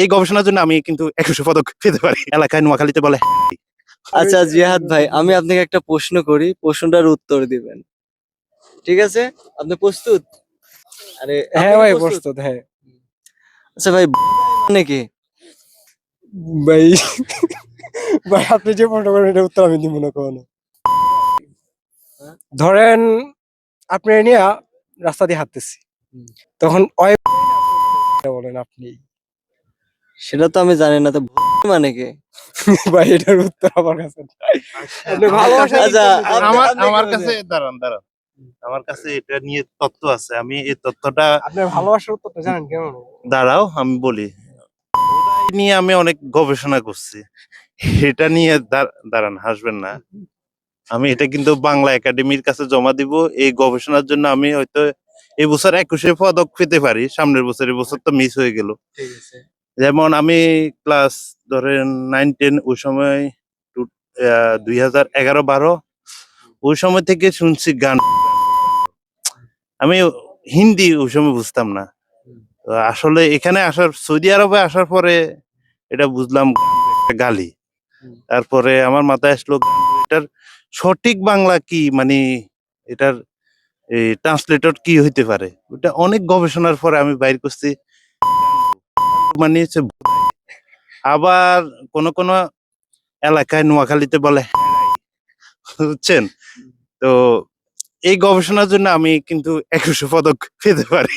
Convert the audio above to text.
এই গবেষণার জন্য আমি কিন্তু একুশে পদক পেতে পারি। এলাকায় নোয়াখালীতে বলে। আচ্ছা জিহাদ ভাই আমি আপনাকে একটা প্রশ্ন করি। প্রশ্নটার উত্তর দিবেন। ঠিক আছে? আপনি প্রস্তুত? আরে হ্যাঁ ভাই প্রস্তুত? প্রস্তুত হ্যাঁ। আচ্ছা ভাই নাকি ভাই ভাই আপনি যে প্রশ্ন করেন এটা উত্তর আমি দিব না কখনো। হ্যাঁ? ধরেন আপনি নিয়ে রাস্তা দিয়ে হাঁটতেছি। তখন অয় বলেন আপনি। সেটা তো আমি জানি না তো মানে কি? ভাই এটার উত্তর আমার কাছে আচ্ছা, আমার আমার কাছে দাঁড়ান দাঁড়ান। আমার কাছে এটা নিয়ে তথ্য আছে। আমি এই তথ্যটা আপনার ভালোবাসার উত্তরটা জানেন কেমন? দাঁড়াও আমি বলি। নিয়ে আমি অনেক গবেষণা করছি। এটা নিয়ে দাঁড়- দাঁড়ান হাসবেন না। আমি এটা কিন্তু বাংলা একাডেমির কাছে জমা দিব। এই গবেষণার জন্য আমি হয়তো এই বছর একুশে পদক পেতে পারি। সামনের বছর এই বছর তো মিস হয়ে গেল। ঠিক আছে। যেমন আমি ক্লাস ধরেন নাইন টেন ওই সময় টু দুই হাজার এগারো, বারো, ওই সময় থেকে শুনছি গান। আমি হিন্দি ওই সময় বুঝতাম না। আসলে এখানে আসার, সৌদি আরবে আসার পরে এটা বুঝলাম গালি। তারপরে আমার মাথায় আসলো, এটার সঠিক বাংলা কি? মানে এটার ট্রান্সলেটর কি হইতে পারে? ওটা অনেক গবেষণার পরে আমি বাইর করছি। মানে হচ্ছে আবার কোন কোন এলাকায় নোয়াখালীতে বলে বুঝছেন? তো এই গবেষণার জন্য আমি কিন্তু একুশে পদক পেতে পারি।